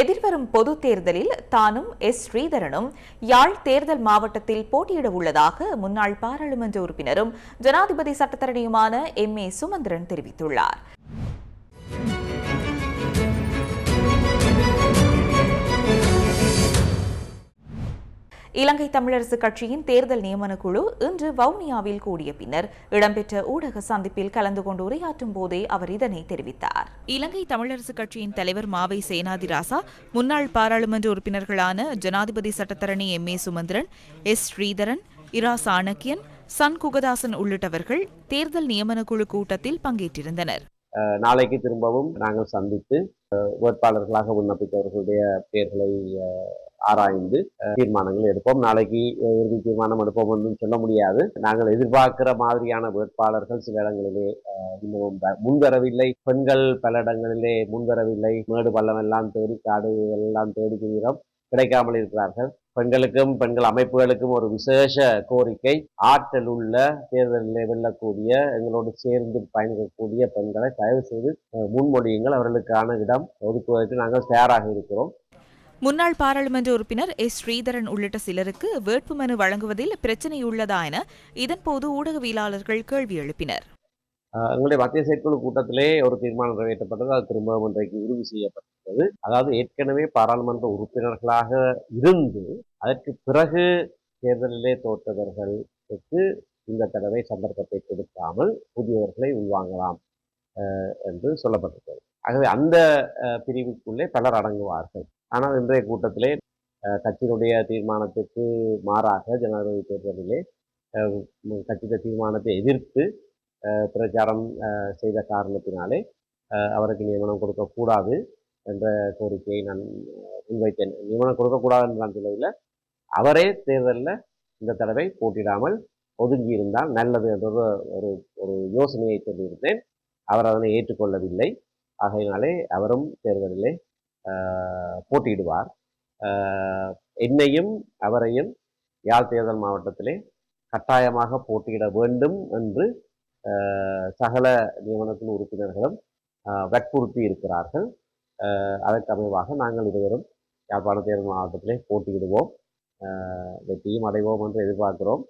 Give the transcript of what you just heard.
எதிர்வரும் பொது தேர்தலில் தானும் எஸ். ஸ்ரீதரனும் யாழ் தேர்தல் மாவட்டத்தில் போட்டியிட உள்ளதாக முன்னாள் பாராளுமன்ற உறுப்பினரும் ஜனாதிபதி சட்டத்தரணியுமான எம். ஏ. சுமந்திரன் தெரிவித்துள்ளார். இலங்கை தமிழரசு கட்சியின் தேர்தல் நியமன குழு இன்று வவுனியாவில் கூடிய பின்னர் இடம்பெற்ற ஊடக சந்திப்பில் கலந்து கொண்டு உரையாற்றும் போதே அவர் இதனை தெரிவித்தார். இலங்கை தமிழரசு கட்சியின் தலைவர் மாவை சேனாதிராசா முன்னாள் பாராளுமன்ற உறுப்பினர்களான ஜனாதிபதி சட்டத்தரணி M A Sumanthiran S Sritharan இரா சாணக்கியன் சன் குகதாசன் உள்ளிட்டவர்கள் தேர்தல் நியமன குழு கூட்டத்தில் பங்கேற்றிருந்தனர். நாளைக்கு திரும்பவும் நாங்கள் சந்தித்து வேட்பாளர்களாக விண்ணப்பித்தவர்களுடைய பெயர்களை ஆராய்ந்து தீர்மானங்கள் எடுப்போம். நாளைக்கு இறுதி தீர்மானம் எடுப்போம் என்றும் சொல்ல முடியாது. நாங்கள் எதிர்பார்க்கிற மாதிரியான வேட்பாளர்கள் சில இடங்களிலே இன்னமும் முன்வரவில்லை. பெண்கள் பல இடங்களிலே முன்வரவில்லை. மேடு பள்ளம் எல்லாம் தேடி காடு எல்லாம் தேடி திரிகிறோம் கிடைக்காமல் இருக்கிறார்கள். பெண்களுக்கும் பெண்கள் அமைப்புகளுக்கும் ஒரு விசேஷ கோரிக்கை ஆற்றல் உள்ள தேர்தலில் வெல்லக்கூடிய எங்களோடு சேர்ந்து பயணிக்கக்கூடிய பெண்களை தயவு செய்து முன்மொழியுங்கள். அவர்களுக்கான இடம் ஒதுக்குவதற்கு நாங்கள் தயாராக இருக்கிறோம். முன்னாள் பாராளுமன்ற உறுப்பினர் எஸ். ஸ்ரீதரன் உள்ளிட்ட சிலருக்கு வேட்புமனு வழங்குவதில் பிரச்சினை உள்ளதா என இதன்போது ஊடகவியலாளர்கள் கேள்வி எழுப்பினர். எங்களுடைய மத்திய செயற்குழு கூட்டத்திலே ஒரு தீர்மானம் நிறைவேற்றப்பட்டது. அது திரும்பவும் இன்றைக்கு உறுதி செய்யப்பட்டது அதாவது ஏற்கனவே பாராளுமன்ற உறுப்பினர்களாக இருந்து அதற்கு பிறகு தேர்தலிலே தோற்றவர்களுக்கு இந்த தடவை சந்தர்ப்பத்தை கொடுக்காமல் புதியவர்களை உள்வாங்கலாம் என்று சொல்லப்பட்டிருக்கிறது. ஆகவே அந்த பிரிவுக்குள்ளே பலர் அடங்குவார்கள். ஆனால் இன்றைய கூட்டத்திலே கட்சியினுடைய தீர்மானத்துக்கு மாறாக ஜனாதிபதி தேர்தலிலே அஹ், கட்சியின் தீர்மானத்தை எதிர்த்து பிரச்சாரம் செய்த காரணத்தினாலே அவருக்கு நியமனம் கொடுக்கக்கூடாது என்ற கோரிக்கையை நான் முன்வைத்தேன். நியமனம் கொடுக்கக்கூடாது என்ற நிலையில் அவரே தேர்தலில் இந்த தடவை போட்டிடாமல் ஒதுங்கி இருந்தால் நல்லது என்ற ஒரு ஒரு யோசனையை சொல்லியிருந்தேன். அவர் அதனை ஏற்றுக்கொள்ளவில்லை. ஆகையினாலே அவரும் தேர்தலிலே போட்டியிடுவார். என்னையும் அவரையும் யாழ் தேர்தல் மாவட்டத்திலே கட்டாயமாக போட்டியிட வேண்டும் என்று சகல நியமனத்தின் உறுப்பினர்களும் வற்புறுத்தி இருக்கிறார்கள். அதற்கு அமைவாக நாங்கள் இருவரும் யாழ்ப்பாண தேர்தல் மாவட்டத்திலே போட்டியிடுவோம். வெற்றியும் அடைவோம் என்று எதிர்பார்க்கிறோம்.